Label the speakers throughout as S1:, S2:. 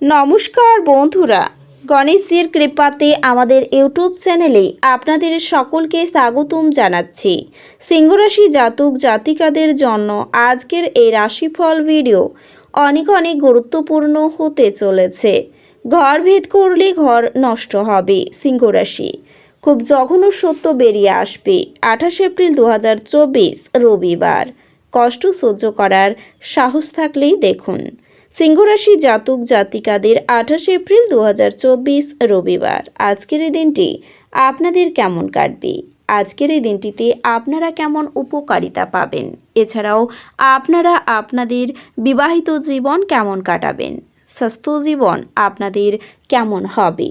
S1: নমস্কার বন্ধুরা, গণেশজির কৃপাতে আমাদের ইউটিউব চ্যানেলে আপনাদের সকলকে স্বাগতম জানাচ্ছি। সিংহরাশি জাতক জাতিকাদের জন্য আজকের এই রাশিফল ভিডিও অনেক অনেক গুরুত্বপূর্ণ হতে চলেছে। ঘর ভেদ করলে ঘর নষ্ট হবে সিংহরাশি। খুব জঘন্য সত্য বেরিয়ে আসবে আঠাশ এপ্রিল দু হাজার চব্বিশ রবিবার। কষ্ট সহ্য করার সাহস থাকলেই দেখুন। সিংহরাশি জাতক জাতিকাদের আঠাশে এপ্রিল দু হাজার চব্বিশ রবিবার। আজকের এই দিনটি আপনাদের কেমন কাটবে? আজকের এই দিনটিতে আপনারা কেমন উপকারিতা পাবেন? এছাড়াও আপনারা আপনাদের বিবাহিত জীবন কেমন কাটাবেন? স্বাস্থ্য জীবন আপনাদের কেমন হবে?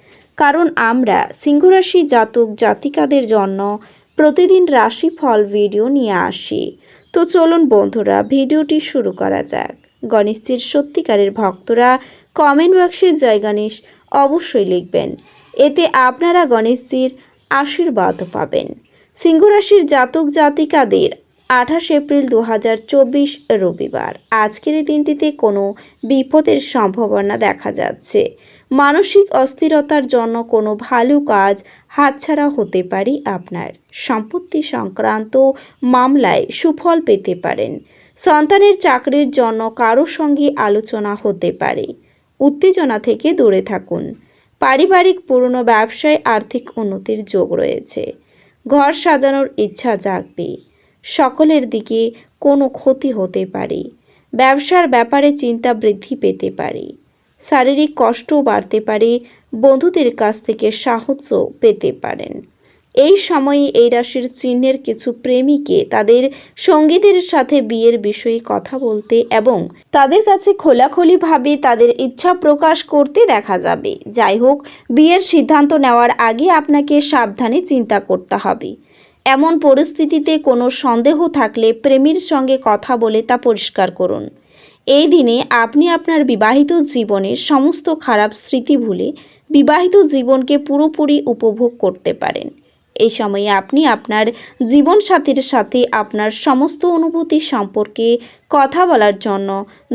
S1: কারণ আমরা সিংহরাশি জাতক জাতিকাদের জন্য প্রতিদিন রাশিফল ভিডিও নিয়ে আসি। তো চলুন বন্ধুরা, ভিডিওটি শুরু করা যাক। গণেশজির সত্যিকারের ভক্তরা কমেন্ট বক্সে জয় গণেশ অবশ্যই লিখবেন। এতে আপনারা গণেশজির আশীর্বাদও পাবেন। সিংহরাশির জাতক জাতিকাদের আঠাশ এপ্রিল দু হাজার চব্বিশ রবিবার। আজকের এই দিনটিতে কোনো বিপদের সম্ভাবনা দেখা যাচ্ছে। মানসিক অস্থিরতার জন্য কোনো ভালো কাজ হাতছাড়া হতে পারে আপনার। সম্পত্তি সংক্রান্ত মামলায় সুফল পেতে পারেন। সন্তানের চাকরির জন্য কারও সঙ্গে আলোচনা হতে পারে। উত্তেজনা থেকে দূরে থাকুন। পারিবারিক পুরনো ব্যবসায় আর্থিক উন্নতির যোগ রয়েছে। ঘর সাজানোর ইচ্ছা জাগবে। সকলের দিকে কোনো ক্ষতি হতে পারে। ব্যবসার ব্যাপারে চিন্তা বৃদ্ধি পেতে পারে। শারীরিক কষ্টও বাড়তে পারে, বন্ধুদের কাছ থেকে সাহায্য পেতে পারেন। এই সময়ে এই রাশির চিহ্নের কিছু প্রেমিকে তাদের সঙ্গীদের সাথে বিয়ের বিষয়ে কথা বলতে এবং তাদের কাছে খোলাখুলিভাবে তাদের ইচ্ছা প্রকাশ করতে দেখা যাবে। যাই হোক, বিয়ের সিদ্ধান্ত নেওয়ার আগে আপনাকে সাবধানে চিন্তা করতে হবে। এমন পরিস্থিতিতে কোনো সন্দেহ থাকলে প্রেমীর সঙ্গে কথা বলে তা পরিষ্কার করুন। এই দিনে আপনি আপনার বিবাহিত জীবনের সমস্ত খারাপ স্মৃতি ভুলে বিবাহিত জীবনকে পুরোপুরি উপভোগ করতে পারেন। এই সময়ে আপনি আপনার জীবনসাথীর সাথে আপনার সমস্ত অনুভূতি সম্পর্কে কথা বলার জন্য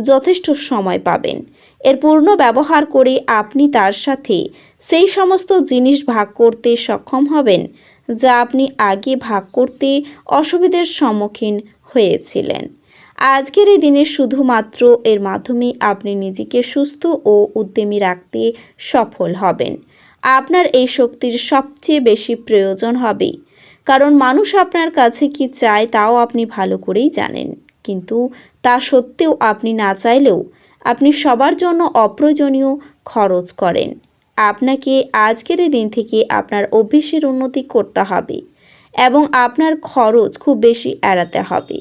S1: যথেষ্ট সময় পাবেন। এর পূর্ণ ব্যবহার করে আপনি তার সাথে সেই সমস্ত জিনিস ভাগ করতে সক্ষম হবেন, যা আপনি আগে ভাগ করতে অসুবিধের সম্মুখীন হয়েছিলেন। আজকের এই দিনে শুধুমাত্র এর মাধ্যমে আপনি নিজেকে সুস্থ ও উদ্যমী রাখতে সফল হবেন। আপনার এই শক্তির সবচেয়ে বেশি প্রয়োজন হবে। কারণ মানুষ আপনার কাছে কি চায় তাও আপনি ভালো করেই জানেন। কিন্তু তা সত্ত্বেও আপনি না চাইলেও আপনি সবার জন্য অপ্রয়োজনীয় খরচ করেন। আপনাকে আজকের এই দিন থেকে আপনার অভ্যেসের উন্নতি করতে হবে এবং আপনার খরচ খুব বেশি এড়াতে হবে।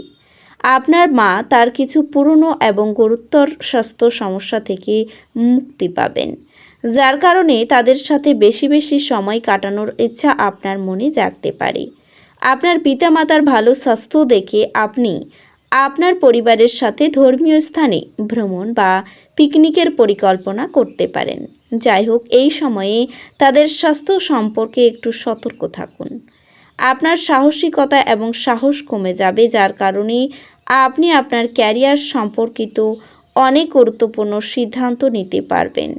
S1: আপনার মা তার কিছু পুরনো এবং গুরুতর স্বাস্থ্য সমস্যা থেকে মুক্তি পাবেন। যার কারণে তাদের সাথে বেশি বেশি সময় কাটানোর ইচ্ছা আপনার মনে জাগতে পারে। আপনার পিতামাতার ভালো স্বাস্থ্য দেখে আপনি আপনার পরিবারের সাথে ধর্মীয় স্থানে ভ্রমণ বা পিকনিকের পরিকল্পনা করতে পারেন। যাই হোক, এই সময়ে তাদের স্বাস্থ্য সম্পর্কে একটু সতর্ক থাকুন। আপনার সাহসিকতা এবং সাহস কমে যাবে, যার কারণে আপনি আপনার ক্যারিয়ার সম্পর্কিত অনেক গুরুত্বপূর্ণ সিদ্ধান্ত নিতে পারবেন।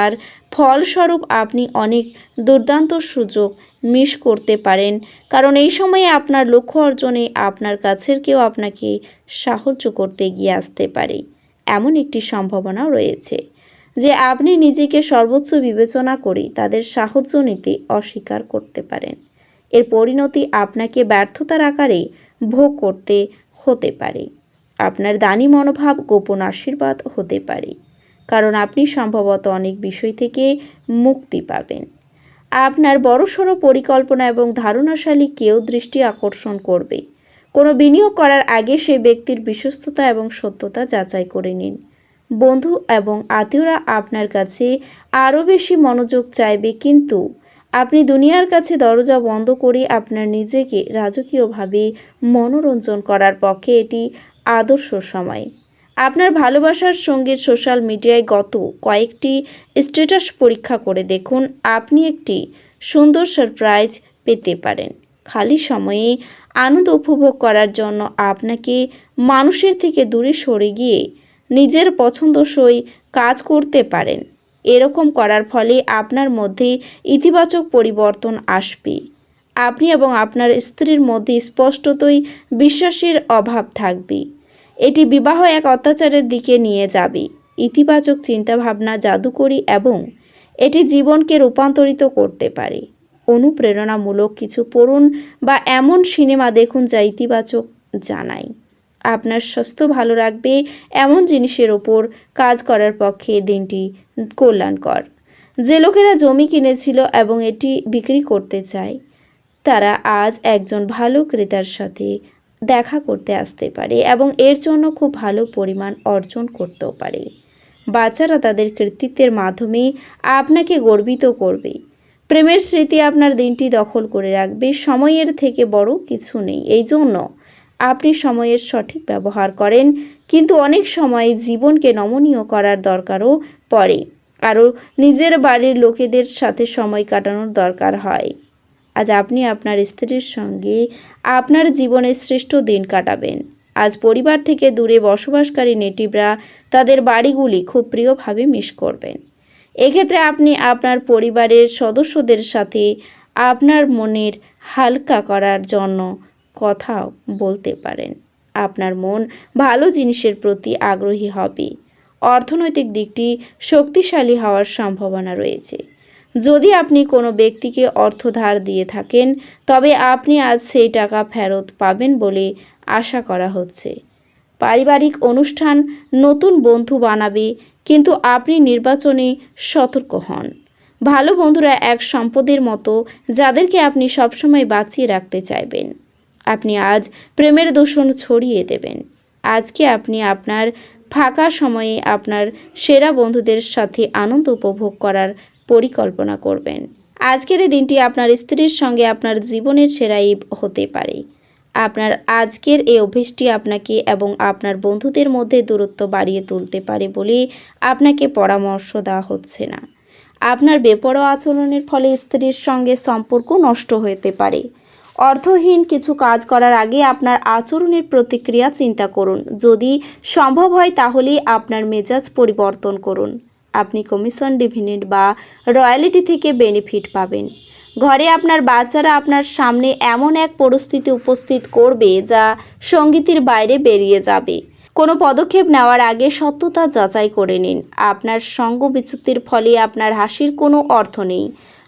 S1: আর ফলস্বরূপ আপনি অনেক দুর্দান্ত সুযোগ মিস করতে পারেন। কারণ এই সময়ে আপনার লক্ষ্য অর্জনে আপনার কাছের কেউ আপনাকে সাহায্য করতে গিয়ে আসতে পারে। এমন একটি সম্ভাবনাও রয়েছে যে আপনি নিজেকে সর্বোচ্চ বিবেচনা করে তাদের সাহায্য নিতে অস্বীকার করতে পারেন। এর পরিণতি আপনাকে ব্যর্থতার আকারে ভোগ করতে হতে পারে। আপনার দানি মনোভাব গোপন আশীর্বাদ হতে পারে। কারণ আপনি সম্ভবত অনেক বিষয় থেকে মুক্তি পাবেন। আপনার বড়সড় পরিকল্পনা এবং ধারণাশালী কেউ দৃষ্টি আকর্ষণ করবে। কোনো বিনিয়োগ করার আগে সেই ব্যক্তির বিশ্বস্ততা এবং সত্যতা যাচাই করে নিন। বন্ধু এবং আত্মীয়রা আপনার কাছে আরও বেশি মনোযোগ চাইবে, কিন্তু আপনি দুনিয়ার কাছে দরজা বন্ধ করে আপনার নিজেকে রাজকীয়ভাবে মনোরঞ্জন করার পক্ষে এটি আদর্শ সময়। আপনার ভালোবাসার সঙ্গীর সোশ্যাল মিডিয়ায় গত কয়েকটি স্ট্যাটাস পরীক্ষা করে দেখুন, আপনি একটি সুন্দর সারপ্রাইজ পেতে পারেন। খালি সময়ে আনন্দ উপভোগ করার জন্য আপনাকে মানুষের থেকে দূরে সরে গিয়ে নিজের পছন্দসই কাজ করতে পারেন। এরকম করার ফলে আপনার মধ্যে ইতিবাচক পরিবর্তন আসবে। আপনি এবং আপনার স্ত্রীর মধ্যে স্পষ্টতই বিশ্বাসের অভাব থাকবে। এটি বিবাহ এক অত্যাচারের দিকে নিয়ে যাবে। ইতিবাচক চিন্তাভাবনা জাদুকরী এবং এটি জীবনকে রূপান্তরিত করতে পারে। অনুপ্রেরণামূলক কিছু পড়ুন বা এমন সিনেমা দেখুন যা ইতিবাচক জানায়। আপনার স্বাস্থ্য ভালো রাখবে এমন জিনিসের ওপর কাজ করার পক্ষে দিনটি কল্যাণকর। যে লোকেরা জমি কিনেছিল এবং এটি বিক্রি করতে চায়, তারা আজ একজন ভালো ক্রেতার সাথে দেখা করতে আসতে পারে এবং এর জন্য খুব ভালো পরিমাণ অর্জন করতেও পারে। বাচ্চারা তাদের কৃতিত্বের মাধ্যমে আপনাকে গর্বিত করবে। প্রেমের স্মৃতি আপনার দিনটি দখল করে রাখবে। সময়ের থেকে বড় কিছু নেই। এই জন্য আপনি সময়ের সঠিক ব্যবহার করেন, কিন্তু অনেক সময় জীবনকে নমনীয় করার দরকারও পড়ে। আরও নিজের বাড়ির লোকেদের সাথে সময় কাটানোর দরকার হয়। আজ আপনি আপনার স্ত্রীর সঙ্গে আপনার জীবনের শ্রেষ্ঠ দিন কাটাবেন। আজ পরিবার থেকে দূরে বসবাসকারী নেটিভরা তাদের বাড়িগুলি খুব প্রিয়ভাবে মিস করবেন। এক্ষেত্রে আপনি আপনার পরিবারের সদস্যদের সাথে আপনার মনের হালকা করার জন্য কথাও বলতে পারেন। আপনার মন ভালো জিনিসের প্রতি আগ্রহী হবে। অর্থনৈতিক দিকটি শক্তিশালী হওয়ার সম্ভাবনা রয়েছে। যদি আপনি কোনো ব্যক্তিকে অর্থ ধার দিয়ে থাকেন, তবে আপনি আজ সেই টাকা ফেরত পাবেন বলে আশা করা হচ্ছে। পারিবারিক অনুষ্ঠান নতুন বন্ধু বানাবে, কিন্তু আপনি নির্বাচনে সতর্ক হন। ভালো বন্ধুরা এক সম্পদের মতো, যাদেরকে আপনি সবসময় বাঁচিয়ে রাখতে চাইবেন। আপনি আজ প্রেমের দূষণ ছড়িয়ে দেবেন। আজকে আপনি আপনার ফাঁকা সময়ে আপনার সেরা বন্ধুদের সাথে আনন্দ উপভোগ করার পরিকল্পনা করবেন। আজকের এই দিনটি আপনার স্ত্রীর সঙ্গে আপনার জীবনের সেরাই হতে পারে। আপনার আজকের এই অভ্যেসটি আপনাকে এবং আপনার বন্ধুদের মধ্যে দূরত্ব বাড়িয়ে তুলতে পারে বলে আপনাকে পরামর্শ দেওয়া হচ্ছে না। আপনার বেপরোয়া আচরণের ফলে স্ত্রীর সঙ্গে সম্পর্ক নষ্ট হতে পারে। অর্থহীন কিছু কাজ করার আগে আপনার আচরণের প্রতিক্রিয়া চিন্তা করুন। যদি সম্ভব হয় তাহলে আপনার মেজাজ পরিবর্তন করুন। আপনি কমিশন ডিভিডেন্ড বা রয়্যালিটি থেকে বেনিফিট পাবেন। ঘরে আপনার বাচ্চারা আপনার সামনে এমন এক পরিস্থিতি উপস্থিত করবে যা সঙ্গীতের বাইরে বেরিয়ে যাবে। কোনো পদক্ষেপ নেওয়ার আগে সত্যতা যাচাই করে নিন। আপনার সঙ্গ বিচ্যুতির ফলে আপনার হাসির কোনো অর্থ নেই।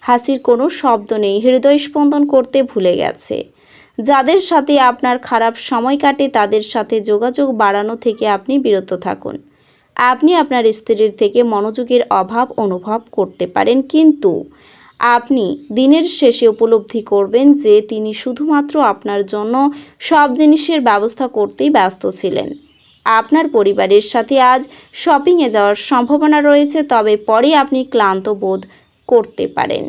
S1: হাসির কোনো শব্দ নেই, হৃদয় স্পন্দন করতে ভুলে গেছে। যাদের সাথে আপনার খারাপ সময় কাটে, তাদের সাথে যোগাযোগ বাড়ানো থেকে আপনি বিরত থাকুন। আপনি আপনার স্ত্রীর থেকে মনোযোগের অভাব অনুভব করতে পারেন, কিন্তু আপনি দিনের শেষে উপলব্ধি করবেন যে তিনি শুধুমাত্র আপনার জন্য সব জিনিসের ব্যবস্থা করতেই ব্যস্ত ছিলেন। আপনার পরিবারের সাথে আজ শপিংয়ে যাওয়ার সম্ভাবনা রয়েছে, তবে পরে আপনি ক্লান্ত বোধ করতে পারেন।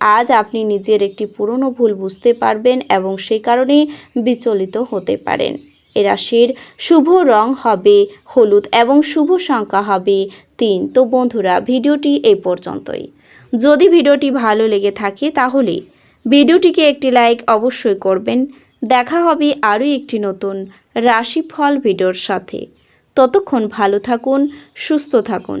S1: আজ আপনি নিজের একটি পুরনো ভুল বুঝতে পারবেন এবং সে কারণে বিচলিত হতে পারেন। এ রাশির শুভ রং হবে হলুদ এবং শুভ সংখ্যা হবে তিন। তো বন্ধুরা, ভিডিওটি এই পর্যন্তই। যদি ভিডিওটি ভালো লেগে থাকে তাহলে ভিডিওটিকে একটি লাইক অবশ্যই করবেন। দেখা হবে আরও একটি নতুন রাশিফল ভিডিওর সাথে। ততক্ষণ ভালো থাকুন, সুস্থ থাকুন।